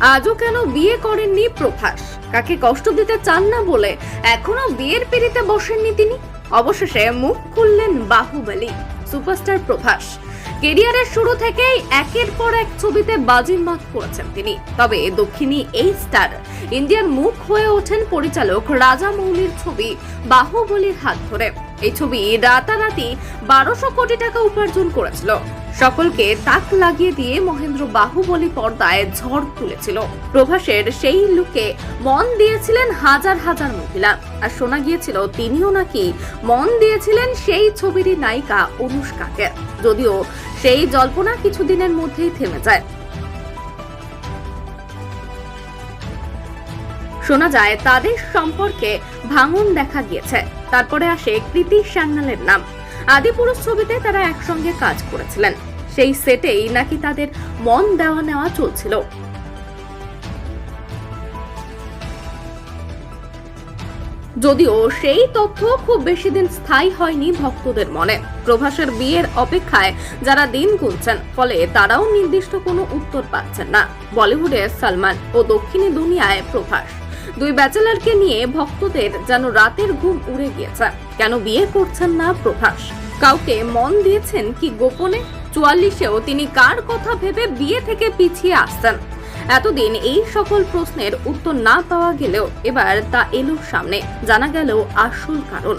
আজও কেন বিয়ে করেননি প্রভাস? কাকে কষ্ট দিতে চান না বলে এখনও বিয়ের পিড়িতে বসেননি তিনি? অবশেষে মুখ খুললেন বাহুবলী, সুপারস্টার প্রভাস। কেরিয়ারের শুরু থেকেই একের পর এক ছবিতে বাজিমাত করেছেন তিনি। তবে দক্ষিণী এই স্টার। ইন্ডিয়ার মুখ হয়ে ওঠেন পরিচালক রাজা মৌলির ছবি বাহুবলীর হাত ধরে। এই ছবি রাতারাতি বারোশো কোটি টাকা উপার্জন করেছিল। সকলকে তাক লাগিয়ে দিয়ে মহেন্দ্র বাহুবলী পর্দায় ঝড় তুলেছিল। প্রভাসের সেই লুকে মন দিয়েছিলেন হাজার হাজার মহিলা। আর শোনা গিয়েছিল, তিনিও নাকি মন দিয়েছিলেন সেই ছবিরই নায়িকা অনুষ্কাকে। যদিও সেই জল্পনা কিছুদিনের মধ্যেই থেমে যায়। শোনা যায়, তাদের সম্পর্কে ভাঙন দেখা গিয়েছে। তারপরে আসে কৃতি সান্যালের নাম। আদিপুরুষ ছবিতে তারা একসঙ্গে কাজ করেছিলেন। সেই সেটেই নাকি তাদের মন দেওয়া নেওয়া চলছিল। যদিও সেই তথ্য খুব বেশি দিন স্থায়ী হয়নি ভক্তদের মনে। প্রভাসের বিয়ের অপেক্ষায় যারা দিন গুনছেন, ফলে তারাও নির্দিষ্ট কোনো উত্তর পাচ্ছেন না। বলিউডে সালমান ও দক্ষিণী দুনিয়ায় প্রভাস। দুই ব্যাচেলারকে নিয়ে ভক্তদের যেন রাতের ঘুম উড়ে গিয়েছে। কেন বিয়ে করছেন না প্রভাস? কাউকে মন দিয়েছেন কি গোপনে? চুয়াল্লিশেও তিনি কার কথা ভেবে বিয়ে থেকে পিছিয়ে আসতেন এতদিন এই সকল প্রশ্নের উত্তর না পাওয়া গেলেও এবার তা এলো সামনে। জানা গেল আসল কারণ।